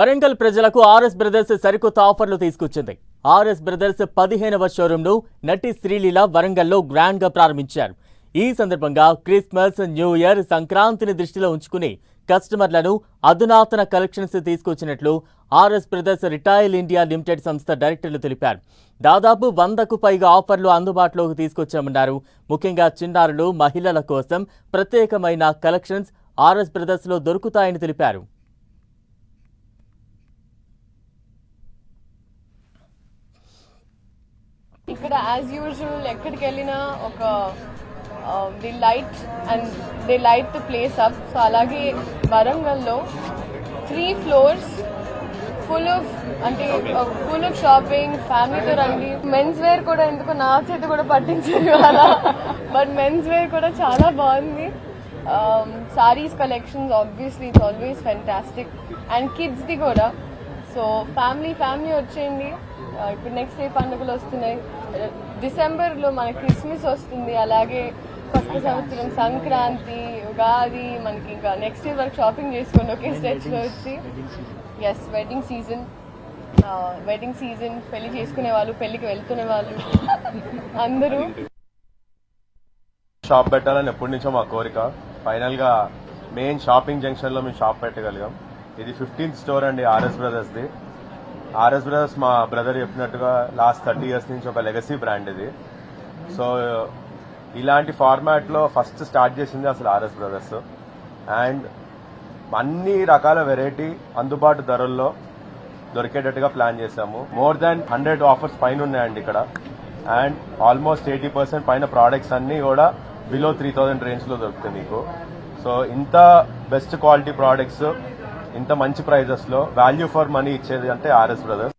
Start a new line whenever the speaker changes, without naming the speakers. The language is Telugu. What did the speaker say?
వరంగల్ ప్రజలకు ఆర్ఎస్ బ్రదర్స్ సరికొత్త ఆఫర్లు తీసుకొచ్చింది. ఆర్ఎస్ బ్రదర్స్ పదిహేనవ షోరూంను నటి శ్రీలీల వరంగల్లో గ్రాండ్గా ప్రారంభించారు. ఈ సందర్భంగా క్రిస్మస్ న్యూ ఇయర్ సంక్రాంతిని దృష్టిలో ఉంచుకుని కస్టమర్లను అధునాతన collections తీసుకొచ్చినట్లు RS brothers retail India limited సంస్థ డైరెక్టర్లు తెలిపారు. దాదాపు వందకు పైగా ఆఫర్లు అందుబాటులోకి తీసుకొచ్చామన్నారు. ముఖ్యంగా చిన్నారులు మహిళల కోసం ప్రత్యేకమైన కలెక్షన్స్ ఆర్ఎస్ బ్రదర్స్లో దొరుకుతాయని తెలిపారు.
ఇక్కడ యాజ్ యూజువల్ ఎక్కడికి వెళ్ళినా ఒక the light and the light the place up so అలాగే వరంగల్లో త్రీ ఫ్లోర్స్ ఫుల్ ఆఫ్ అంటే ఫుల్ ఆఫ్ షాపింగ్ ఫ్యామిలీతో రండి. మెన్స్ వేర్ కూడా ఎందుకు నా చేతి కూడా పట్టించారు అలా బట్ మెన్స్ వేర్ కూడా చాలా బాగుంది. Saris collections obviously it's always fantastic and కిడ్స్ది కూడా. సో ఫ్యామిలీ ఫ్యామిలీ వచ్చేయండి ఇప్పుడు నెక్స్ట్ ఏ పండుగలు వస్తున్నాయి. డిసెంబర్లో మన క్రిస్మస్ వస్తుంది. అలాగే కొత్త సంవత్సరం సంక్రాంతి ఉగాది మనకి ఇంకా నెక్స్ట్ ఇయర్ వరకు షాపింగ్ చేసుకోండి. ఒకే స్టెచ్లో వచ్చి. Yes wedding season wedding season పెళ్ళి చేసుకునే వాళ్ళు పెళ్ళికి వెళ్తున్న వాళ్ళు అందరూ.
షాప్ పెట్టాలని ఎప్పటి నుంచో మా కోరిక. ఫైనల్గా మెయిన్ షాపింగ్ జంక్షన్లో మేము షాప్ పెట్టగలిగాం. ఇది ఫిఫ్టీన్త్ స్టోర్ అండి ఆర్ఎస్ బ్రదర్స్ది ఆర్ఎస్ బ్రదర్స్ మా బ్రదర్ చెప్పినట్టుగా లాస్ట్ థర్టీ ఇయర్స్ నుంచి ఒక లెగసీ బ్రాండ్ ఇది. సో ఇలాంటి ఫార్మాట్లో ఫస్ట్ స్టార్ట్ చేసింది అసలు ఆర్ఎస్ బ్రదర్స్ అండ్ అన్ని రకాల వెరైటీ అందుబాటు ధరల్లో దొరికేటట్టుగా ప్లాన్ చేశాము. మోర్ దాన్ హండ్రెడ్ ఆఫర్స్ పైన ఉన్నాయండి ఇక్కడ. అండ్ ఆల్మోస్ట్ ఎయిటీ పర్సెంట్ పైన ప్రోడక్ట్స్ అన్ని కూడా బిలో త్రీ థౌజండ్ రేంజ్లో దొరుకుతాయి మీకు. సో ఇంత బెస్ట్ క్వాలిటీ ప్రోడక్ట్స్ ఇంత మంచి ప్రైజెస్లో వాల్యూ ఫర్ మనీ ఇచ్చేది అంటే ఆర్ఎస్ బ్రదర్స్